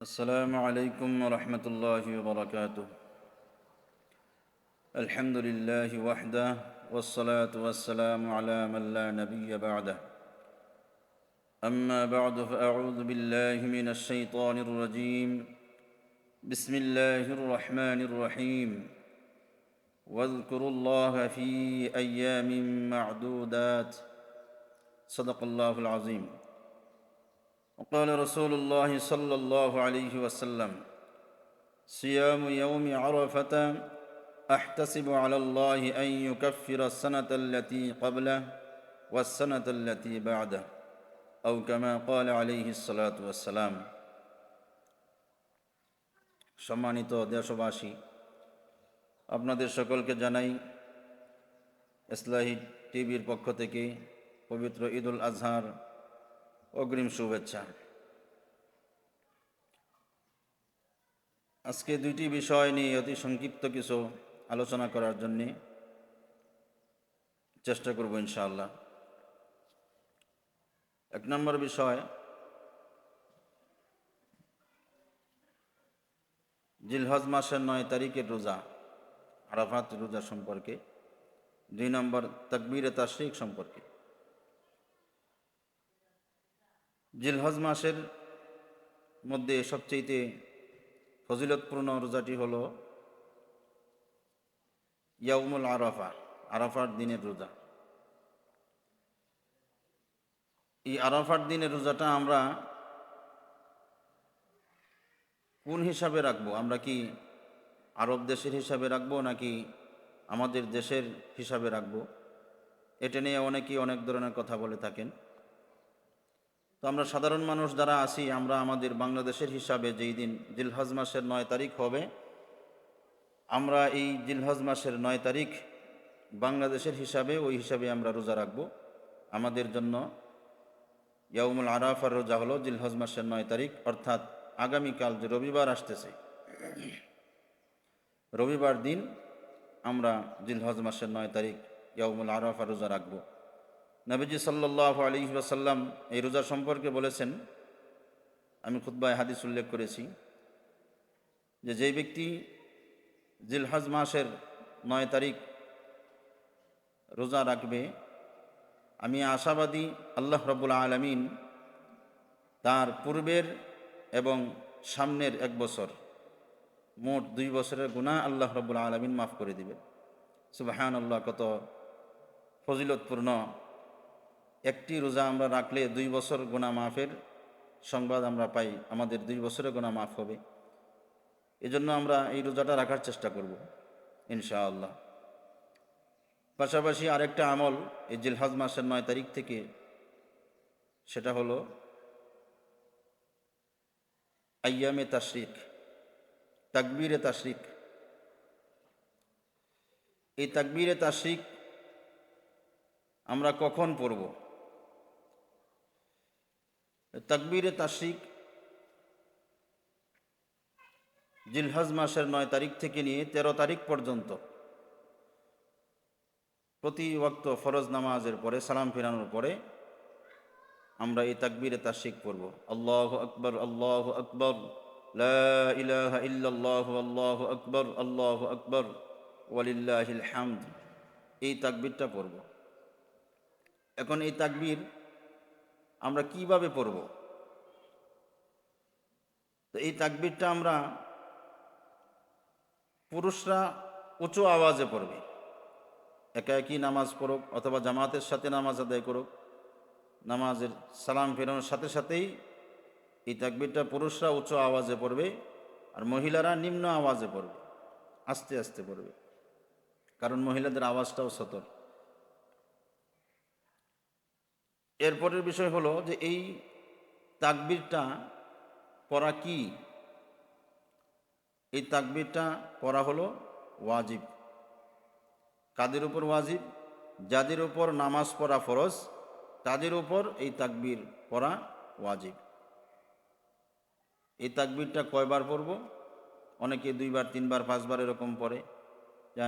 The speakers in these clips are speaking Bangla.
السلام عليكم ورحمة الله وبركاته. الحمد لله وحده والصلاة والسلام على من لا نبي بعده. أما بعد فأعوذ بالله من الشيطان الرجيم. بسم الله الرحمن الرحيم. واذكروا الله في أيام معدودات. صدق الله العظيم. وقال رسول الله صلى الله عليه وسلم صيام يوم عرفة أحتسب على الله أن يكفر السنة التي قبله والسنة التي بعده أو كما قال عليه الصلاة والسلام সম্মানিত দেশবাসী আপনাদের সকলকে জানাই ইসলাহি টিভির পক্ষ থেকে পবিত্র ঈদুল আজহার অগ্রিম শুভেচ্ছা। আজকে দুইটি বিষয় নিয়ে অতি সংক্ষিপ্ত কিছু আলোচনা করার জন্যে চেষ্টা করব ইনশাআল্লাহ। এক নম্বর বিষয়, জিলহজ মাসের নয় তারিখের রোজা, আরাফাত রোজা সম্পর্কে। দুই নম্বর, তকবীরে তাশরিক সম্পর্কে। জিলহজ মাসের মধ্যে সবচেয়ে ফজিলতপূর্ণ রোজাটি হল ইয়াউমুল আরাফা, আরাফার দিনের রোজা। এই আরাফার দিনের রোজাটা আমরা কোন হিসাবে রাখব? আমরা কি আরব দেশের হিসাবে রাখব নাকি আমাদের দেশের হিসাবে রাখব? এটা নিয়ে অনেকেই অনেক ধরনের কথা বলে থাকেন। তো আমরা সাধারণ মানুষ যারা আছি, আমরা আমাদের বাংলাদেশের হিসাবে যেই দিন জিলহজ মাসের নয় তারিখ হবে, আমরা এই জিলহজ মাসের নয় তারিখ বাংলাদেশের হিসাবে, ওই হিসাবে আমরা রোজা রাখব। আমাদের জন্য ইয়াউমুল আরাফার রোজা হলো জিলহজ মাসের নয় তারিখ, অর্থাৎ আগামীকাল যে রবিবার আসতেছে, রবিবার দিন আমরা জিলহজ মাসের নয় তারিখ ইয়াউমুল আরাফার রোজা রাখব। নবীজি সাল্লাহ আলী ওয়াসাল্লাম এই রোজা সম্পর্কে বলেছেন। আমি খুদ্বায় হাদিস উল্লেখ করেছি যে যেই ব্যক্তি জিলহজ মাসের নয় তারিখ রোজা রাখবে, আমি আশাবাদী আল্লাহ রবুল আলমিন তার পূর্বের এবং সামনের এক বছর, মোট দুই বছরের গুণা আল্লাহ রবুল আলমিন মাফ করে দিবেন। সুবাহান আল্লাহ কত ফজিলতপূর্ণ একটি রোজা আমরা রাখলে দুই বছর গোনা মাফের সংবাদ আমরা পাই, আমাদের দুই বছরের গোনা মাফ হবে। এজন্য আমরা এই রোজাটা রাখার চেষ্টা করব, ইনশাআল্লাহ। পাশাপাশি আরেকটা আমল এই জিলহাজ মাসের নয় তারিখ থেকে, সেটা হলো আয়ামে তাশরিক, তাকবীরে তাশরিক। এই তাকবীরে তাশরিক আমরা কখন পড়ব? তাকবীরে তাশরিক জিলহাজ মাসের নয় তারিখ থেকে নিয়ে ১৩ তারিখ পর্যন্ত প্রতি ওয়াক্ত ফরজ নামাজের পরে সালাম ফেরানোর পরে আমরা এই তাকবীরে তাশরিক পড়ব। আল্লাহ আকবর আল্লাহ আকবর ইলাহা ইল্লাল্লাহ, আল্লাহ আকবর আল্লাহ আকবর ওয়ালিল্লাহিল হামদ এই তাকবীরটা পড়ব। এখন এই তাকবীর আমরা কীভাবে পড়ব? তো এই তাকবীরটা আমরা পুরুষরা উঁচু আওয়াজে পড়বে। একা একই নামাজ পড়ুক অথবা জামাতের সাথে নামাজ আদায় করুক, নামাজের সালাম ফেরানোর সাথে সাথেই এই তাকবীরটা পুরুষরা উঁচু আওয়াজে পড়বে আর মহিলারা নিম্ন আওয়াজে পড়বে, আস্তে আস্তে পড়বে। কারণ মহিলাদের আওয়াজটাও সতর্ক এরপরের বিষয় হলো যে এই তাকবিরটা পড়া কি? এই তাকবিরটা পড়া হলো ওয়াজিব। কাদের উপর ওয়াজিব? যাদের উপর নামাজ পড়া ফরজ, তাদের উপর এই তাকবির পড়া ওয়াজিব। এই তাকবিরটা কয়বার পড়ব? অনেকে দুইবার, তিনবার, পাঁচবার এরকম পড়ে।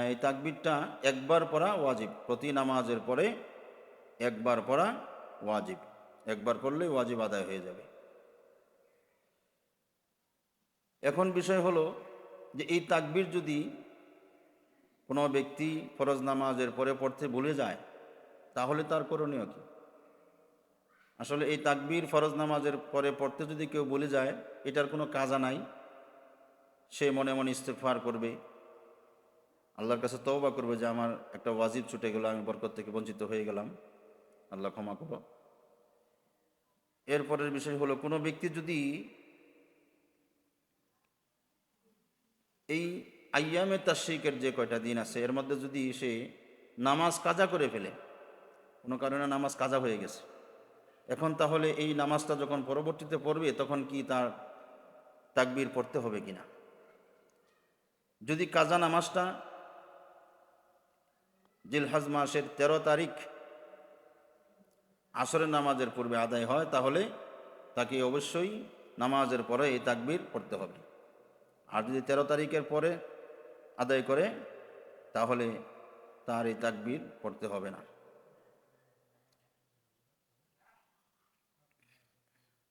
এই তাকবিরটা একবার পড়া ওয়াজিব, প্রতি নামাজের পরে একবার পড়া ওয়াজিব। একবার পড়লেই ওয়াজিব আদায় হয়ে যাবে। এখন বিষয় হলো যে এই তাকবির যদি কোনো ব্যক্তি ফরজ নামাজের পরে পড়তে ভুলে যায়, তাহলে তার করণীয় কী? আসলে এই তাকবির ফরজ নামাজের পরে পড়তে যদি কেউ বলে যায়, এটার কোনো কাজা নাই। সে মনে মনে ইস্তেফার করবে। আল্লাহর কাছে তওবা করবে যে, আমার একটা ওয়াজিব ছুটে গেল, আমি বরকত থেকে বঞ্চিত হয়ে গেলাম। আল্লাহ ক্ষমা করো। এরপরের বিষয় হলো, কোনো ব্যক্তি যদি এই আয়ামে তাশরিকের যে কয়টা দিন আছে, এর মধ্যে যদি সে নামাজ কাজা করে ফেলে, কোনো কারণে নামাজ কাজা হয়ে গেছে, এখন তাহলে এই নামাজটা যখন পরবর্তীতে পড়বে, তখন কি তার তাকবির পড়তে হবে কিনা যদি কাজা নামাজটা জিলহাজ মাসের তেরো তারিখ আসরের নামাজের পূর্বে আদায় হয়, তাহলে তাকে অবশ্যই নামাজের পরে এই তাকবীর পড়তে হবে। আর যদি তেরো তারিখের পরে আদায় করে, তাহলে তার এই তাকবির পড়তে হবে না।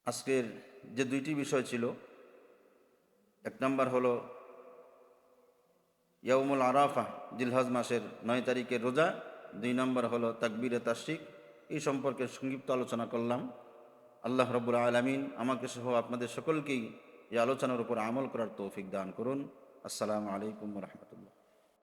আজকের যে দুইটি বিষয় ছিল, এক নম্বর হলো ইয়াউমুল আরাফা জিলহাজ মাসের নয় তারিখের রোজা। দুই নম্বর হলো তাকবীরে তাশিক এই সম্পর্কে সংক্ষিপ্ত আলোচনা করলাম। আল্লাহ রব্বুল আলমিন আমাকে সহ আপনাদের সকলকেই এই আলোচনার উপর আমল করার তৌফিক দান করুন। আসসালামু আলাইকুম রহমতুল্লাহ।